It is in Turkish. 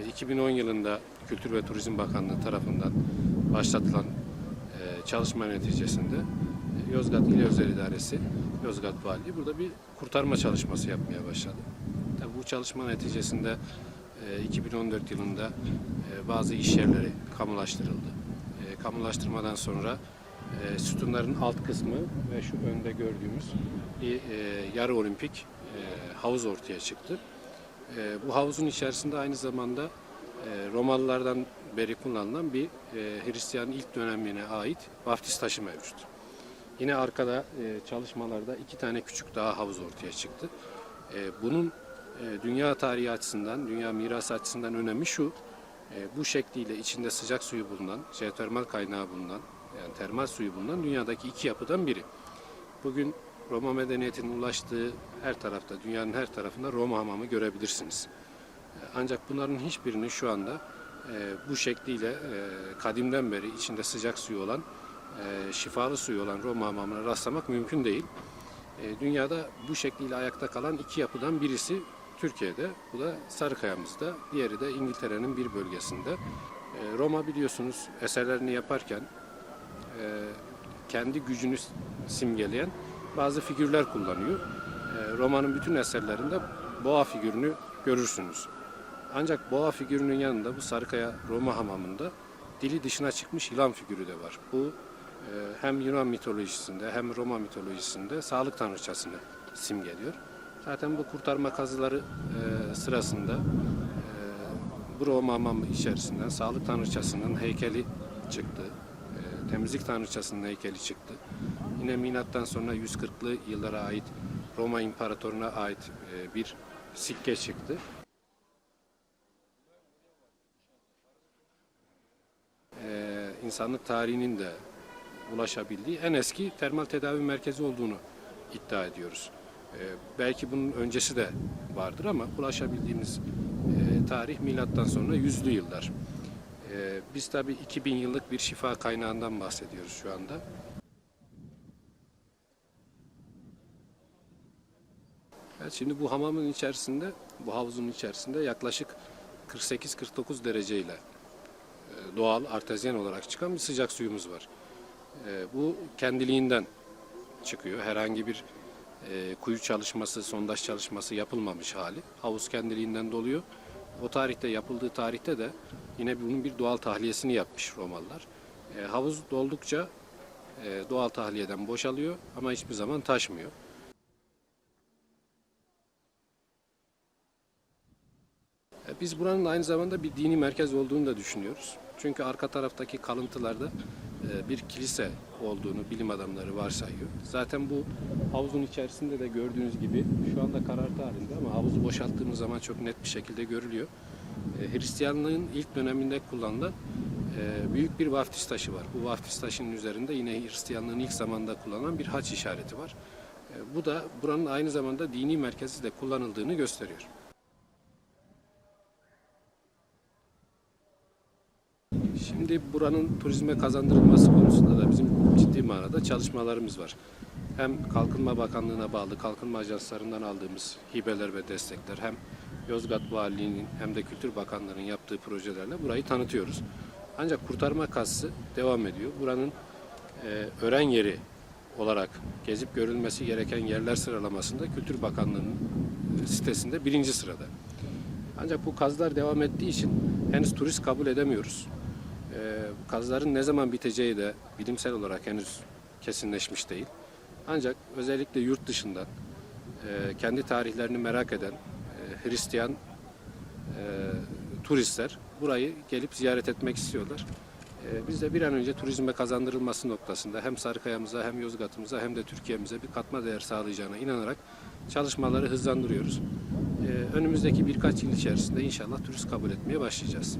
E, 2010 yılında Kültür ve Turizm Bakanlığı tarafından başlatılan e, çalışma neticesinde e, Yozgat İl Özel İdaresi, Yozgat Valiliği burada bir kurtarma çalışması yapmaya başladı. Tabii bu çalışma neticesinde e, 2014 yılında e, bazı iş yerleri kamulaştırıldı. Kamulaştırmadan sonra sütunların alt kısmı ve şu önde gördüğümüz bir yarı olimpik havuz ortaya çıktı. E, bu havuzun içerisinde aynı zamanda e, Romalılardan beri kullanılan bir e, Hristiyan ilk dönemine ait vaftiz taşı mevcut. Yine arkada e, çalışmalarda iki tane küçük daha havuz ortaya çıktı. E, bunun e, dünya tarihi açısından, dünya mirası açısından önemi şu. e, bu şekliyle içinde sıcak suyu bulunan, jeotermal kaynağı bulunan, yani termal suyu bulunan dünyadaki iki yapıdan biri. Bugün Roma medeniyetinin ulaştığı her tarafta, dünyanın her tarafında Roma hamamı görebilirsiniz. E, Ancak bunların hiçbirini şu anda e, bu şekliyle e, kadimden beri içinde sıcak suyu olan, şifalı suyu olan Roma hamamına rastlamak mümkün değil. Dünyada bu şekliyle ayakta kalan iki yapıdan birisi Türkiye'de, bu da Sarıkaya'mızda, diğeri de İngiltere'nin bir bölgesinde. Roma biliyorsunuz eserlerini yaparken kendi gücünü simgeleyen bazı figürler kullanıyor. E, Roma'nın bütün eserlerinde boğa figürünü görürsünüz. Ancak boğa figürünün yanında bu Sarıkaya Roma hamamında dili dışına çıkmış yılan figürü de var. Bu e, hem Yunan mitolojisinde hem Roma mitolojisinde sağlık tanrıçasını simgeliyor. Zaten bu kurtarma kazıları e, sırasında e, bu Roma hamamı içerisinden sağlık tanrıçasının heykeli çıktı. Temizlik tanrıçasının heykeli çıktı. Yine milattan sonra 140'lı yıllara ait Roma İmparatoruna ait e, bir sikke çıktı. Ee, insanlık tarihinin de ulaşabildiği en eski termal tedavi merkezi olduğunu iddia ediyoruz. Ee, belki bunun öncesi de vardır ama ulaşabildiğimiz e, tarih milattan sonra yüzlü yıllar. Ee, biz tabii 2000 yıllık bir şifa kaynağından bahsediyoruz şu anda. Evet, şimdi bu hamamın içerisinde, bu havuzun içerisinde yaklaşık 48-49 dereceyle e, doğal artezyen olarak çıkan bir sıcak suyumuz var. E, Bu kendiliğinden çıkıyor. Herhangi bir e, kuyu çalışması, sondaj çalışması yapılmamış hali. Havuz kendiliğinden doluyor. O tarihte yapıldığı tarihte de yine bunun bir doğal tahliyesini yapmış Romalılar. Havuz doldukça doğal tahliyeden boşalıyor ama hiçbir zaman taşmıyor. Biz buranın aynı zamanda bir dini merkez olduğunu da düşünüyoruz. Çünkü arka taraftaki kalıntılarda e, bir kilise olduğunu bilim adamları varsayıyor. Zaten bu havuzun içerisinde de gördüğünüz gibi şu anda karartı halinde ama havuzu boşalttığımız zaman çok net bir şekilde görülüyor. E, Hristiyanlığın ilk döneminde kullanılan e, büyük bir vaftiz taşı var. Bu vaftiz taşının üzerinde yine Hristiyanlığın ilk zamanda kullanılan bir haç işareti var. Bu da buranın aynı zamanda dini merkezi de kullanıldığını gösteriyor. Şimdi buranın turizme kazandırılması konusunda da bizim ciddi manada çalışmalarımız var. Hem Kalkınma Bakanlığı'na bağlı kalkınma ajanslarından aldığımız hibeler ve destekler hem Yozgat Valiliği'nin hem de Kültür Bakanlığı'nın yaptığı projelerle burayı tanıtıyoruz. Ancak kurtarma kazısı devam ediyor. Buranın e, öğren yeri olarak gezip görülmesi gereken yerler sıralamasında Kültür Bakanlığı'nın e, sitesinde birinci sırada. Ancak bu kazılar devam ettiği için henüz turist kabul edemiyoruz. Ee, kazıların ne zaman biteceği de bilimsel olarak henüz kesinleşmiş değil. Ancak özellikle yurt dışından e, kendi tarihlerini merak eden e, Hristiyan e, turistler burayı gelip ziyaret etmek istiyorlar. Biz de bir an önce turizme kazandırılması noktasında hem Sarıkaya'mıza hem Yozgat'ımıza hem de Türkiye'mize bir katma değer sağlayacağına inanarak çalışmaları hızlandırıyoruz. Önümüzdeki birkaç yıl içerisinde inşallah turist kabul etmeye başlayacağız.